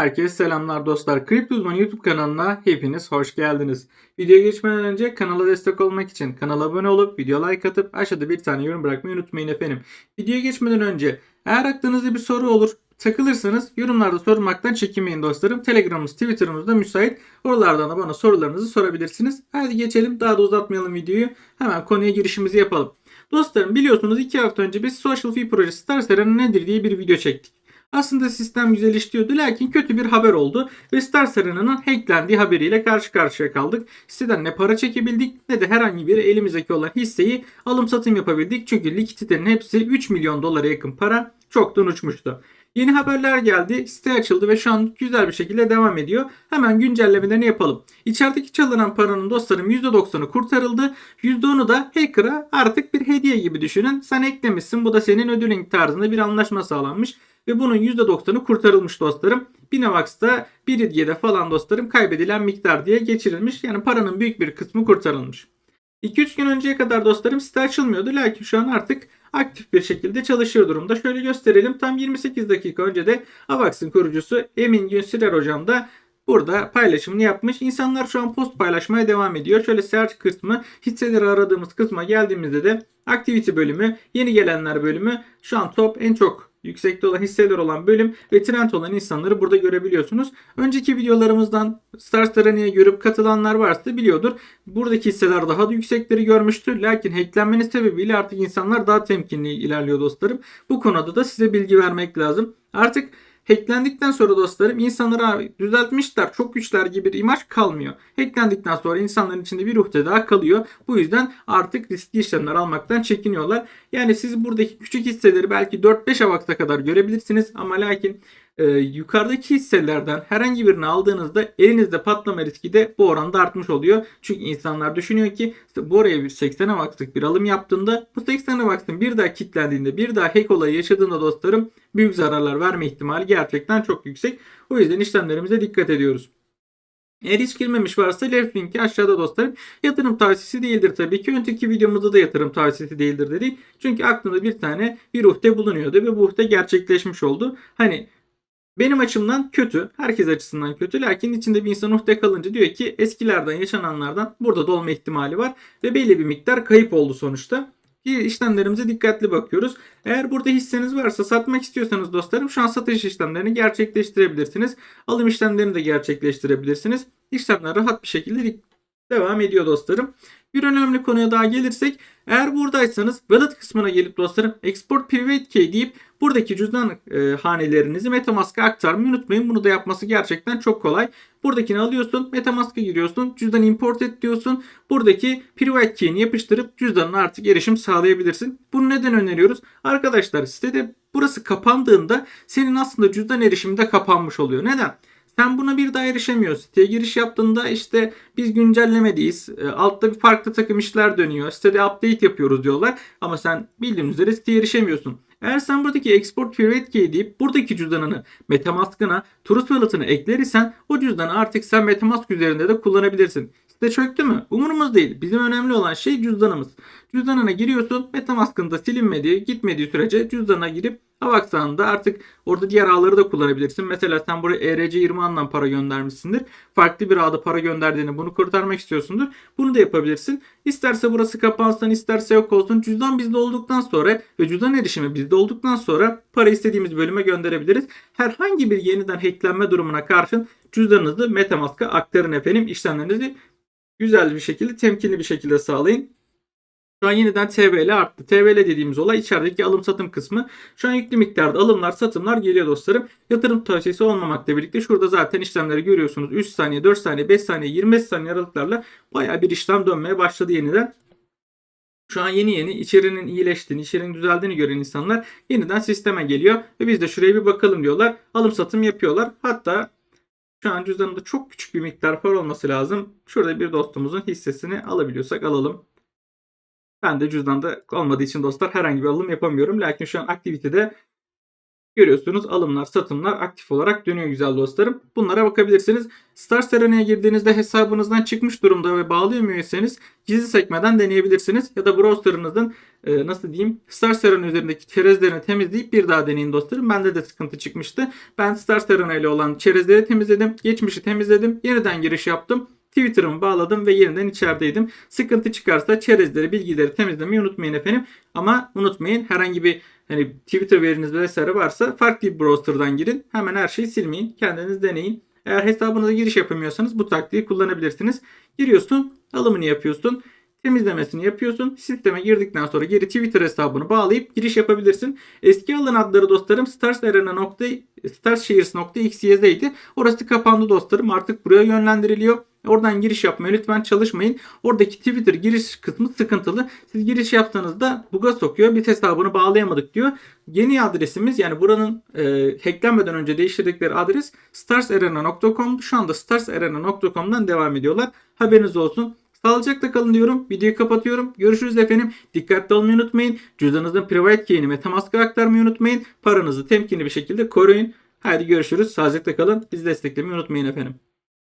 Herkese selamlar dostlar. Kripto Uzmanı YouTube kanalına hepiniz hoş geldiniz. Videoya geçmeden önce kanala destek olmak için kanala abone olup video like atıp aşağıda bir tane yorum bırakmayı unutmayın efendim. Videoya geçmeden önce eğer aklınızda bir soru olur takılırsanız yorumlarda sormaktan çekinmeyin dostlarım. Telegramımız, Twitter'ımız da müsait. Oralardan da bana sorularınızı sorabilirsiniz. Hadi geçelim daha da uzatmayalım videoyu. Hemen konuya girişimizi yapalım. Dostlarım biliyorsunuz 2 hafta önce biz Social Fee projesi Star Serena nedir diye bir video çektik. Aslında sistem güzel işliyordu lakin kötü bir haber oldu ve Star Serena'nın hacklendiği haberiyle karşı karşıya kaldık. Siteden ne para çekebildik ne de herhangi bir elimizdeki olan hisseyi alım satım yapabildik. Çünkü likiditenin hepsi 3 milyon dolara yakın para çoktan uçmuştu. Yeni haberler geldi. Site açıldı ve şu an güzel bir şekilde devam ediyor. Hemen güncellemelerini yapalım. İçerideki çalınan paranın dostlarım %90'ı kurtarıldı. %10'u da hacker'a artık bir hediye gibi düşünün. Sen eklemişsin. Bu da senin ödülün tarzında bir anlaşma sağlanmış. Ve bunun %90'ı kurtarılmış dostlarım. Binavax'ta bir hediyede falan dostlarım kaybedilen miktar diye geçirilmiş. Yani paranın büyük bir kısmı kurtarılmış. 2-3 gün önceye kadar dostlarım site açılmıyordu. Lakin şu an artık aktif bir şekilde çalışıyor durumda. Şöyle gösterelim. Tam 28 dakika önce de Avax'ın kurucusu Emin Günsiler hocam da burada paylaşımını yapmış. İnsanlar şu an post paylaşmaya devam ediyor. Şöyle search kısmı, hisseleri aradığımız kısma geldiğimizde de activity bölümü, yeni gelenler bölümü şu an top en çok yüksekte olan hisseler olan bölüm ve trend olan insanları burada görebiliyorsunuz. Önceki videolarımızdan Star Serena'ya görüp katılanlar varsa biliyordur. Buradaki hisseler daha da yüksekleri görmüştür. Lakin hacklenmenin sebebiyle artık insanlar daha temkinli ilerliyor dostlarım. Bu konuda da size bilgi vermek lazım. Artık Hacklendikten sonra dostlarım insanlara düzeltmişler çok güçler gibi bir imaj kalmıyor. Hacklendikten sonra insanların içinde bir ruh daha kalıyor. Bu yüzden artık riskli işlemler almaktan çekiniyorlar. Yani siz buradaki küçük hisseleri belki 4-5 avakta kadar görebilirsiniz ama lakin e, yukarıdaki hisselerden herhangi birini aldığınızda elinizde patlama riski de bu oranda artmış oluyor. Çünkü insanlar düşünüyor ki işte bu oraya bir 80 avakslık bir alım yaptığında bu 80 avaksın bir daha kilitlendiğinde bir daha hack olayı yaşadığında dostlarım büyük zararlar verme ihtimali gerçekten çok yüksek. O yüzden işlemlerimize dikkat ediyoruz. Eğer hiç girmemiş varsa left linki aşağıda dostlarım. Yatırım tavsiyesi değildir tabii ki. Önceki videomuzda da yatırım tavsiyesi değildir dedik. Çünkü aklımda bir tane bir uhde bulunuyordu ve bu uhde gerçekleşmiş oldu. Hani benim açımdan kötü. Herkes açısından kötü. Lakin içinde bir insan uhde kalınca diyor ki eskilerden yaşananlardan burada da olma ihtimali var. Ve belli bir miktar kayıp oldu sonuçta. İşlemlerimize dikkatli bakıyoruz. Eğer burada hisseniz varsa satmak istiyorsanız dostlarım şu an satış işlemlerini gerçekleştirebilirsiniz. Alım işlemlerini de gerçekleştirebilirsiniz. İşlemler rahat bir şekilde devam ediyor dostlarım. Bir önemli konuya daha gelirsek eğer buradaysanız wallet kısmına gelip dostlarım export private key deyip buradaki cüzdan e, hanelerinizi Metamask'a aktarmayı unutmayın. Bunu da yapması gerçekten çok kolay. Buradakini alıyorsun, Metamask'a giriyorsun, cüzdan import et diyorsun. Buradaki private key'ini yapıştırıp cüzdanına artık erişim sağlayabilirsin. Bunu neden öneriyoruz? Arkadaşlar sitede burası kapandığında senin aslında cüzdan erişimi de kapanmış oluyor. Neden? Sen buna bir daha erişemiyorsun. Siteye giriş yaptığında işte biz güncellemedeyiz. E, altta bir farklı takım işler dönüyor. Sitede update yapıyoruz diyorlar. Ama sen bildiğin üzere siteye erişemiyorsun. Eğer sen buradaki export private key deyip buradaki cüzdanını Metamask'ına, Trust Wallet'ına ekler isen o cüzdanı artık sen Metamask üzerinde de kullanabilirsin. Site çöktü mü? Umurumuz değil. Bizim önemli olan şey cüzdanımız. Cüzdanına giriyorsun. Metamask'ın da silinmediği, gitmediği sürece cüzdana girip Avax'tan artık orada diğer ağları da kullanabilirsin. Mesela sen buraya E ERC20 andan para göndermişsindir. Farklı bir ağda para gönderdiğini bunu kurtarmak istiyorsundur. Bunu da yapabilirsin. İsterse burası kapansın isterse yok olsun. Cüzdan bizde olduktan sonra ve cüzdan erişimi bizde olduktan sonra para istediğimiz bölüme gönderebiliriz. Herhangi bir yeniden hacklenme durumuna karşın cüzdanınızı Metamask'a aktarın efendim. İşlemlerinizi güzel bir şekilde, temkinli bir şekilde sağlayın. Şu an yeniden TVL arttı. TVL dediğimiz olay içerideki alım satım kısmı. Şu an yüklü miktarda alımlar satımlar geliyor dostlarım. Yatırım tavsiyesi olmamakla birlikte şurada zaten işlemleri görüyorsunuz. 3 saniye, 4 saniye, 5 saniye, 25 saniye aralıklarla baya bir işlem dönmeye başladı yeniden. Şu an yeni yeni içerinin iyileştiğini, içerinin düzeldiğini gören insanlar yeniden sisteme geliyor. Ve biz de şuraya bir bakalım diyorlar. Alım satım yapıyorlar. Hatta şu an cüzdanında çok küçük bir miktar para olması lazım. Şurada bir dostumuzun hissesini alabiliyorsak alalım. Ben de cüzdanda olmadığı için dostlar herhangi bir alım yapamıyorum. Lakin şu an aktivitede Görüyorsunuz alımlar, satımlar aktif olarak dönüyor güzel dostlarım. Bunlara bakabilirsiniz. Stars Arena'ya girdiğinizde hesabınızdan çıkmış durumda ve bağlayamıyorsanız gizli sekmeden deneyebilirsiniz. Ya da browser'ınızın e, nasıl diyeyim Stars Arena üzerindeki çerezlerini temizleyip bir daha deneyin dostlarım. Bende de sıkıntı çıkmıştı. Ben Stars Arena ile olan çerezleri temizledim. Geçmişi temizledim. Yeniden giriş yaptım. Twitter'ımı bağladım ve yeniden içerideydim. Sıkıntı çıkarsa çerezleri, bilgileri temizlemeyi unutmayın efendim. Ama unutmayın herhangi bir hani Twitter veriniz vesaire varsa farklı bir browser'dan girin. Hemen her şeyi silmeyin. Kendiniz deneyin. Eğer hesabınıza giriş yapamıyorsanız bu taktiği kullanabilirsiniz. Giriyorsun, alımını yapıyorsun, temizlemesini yapıyorsun. Sisteme girdikten sonra geri Twitter hesabını bağlayıp giriş yapabilirsin. Eski alan adları dostlarım starsarena. starshares.xyz'ydi. Orası kapandı dostlarım. Artık buraya yönlendiriliyor. Oradan giriş yapmaya lütfen çalışmayın. Oradaki Twitter giriş kısmı sıkıntılı. Siz giriş yaptığınızda buga sokuyor. Biz hesabını bağlayamadık diyor. Yeni adresimiz yani buranın e, hacklenmeden önce değiştirdikleri adres starsarena.com. Şu anda starsarena.com'dan devam ediyorlar. Haberiniz olsun. Sağlıcakla kalın diyorum. Videoyu kapatıyorum. Görüşürüz efendim. Dikkatli olmayı unutmayın. Cüzdanınızın private key'ini Metamask'a aktarmayı unutmayın. Paranızı temkinli bir şekilde koruyun. Haydi görüşürüz. Sağlıcakla kalın. Bizi desteklemeyi unutmayın efendim.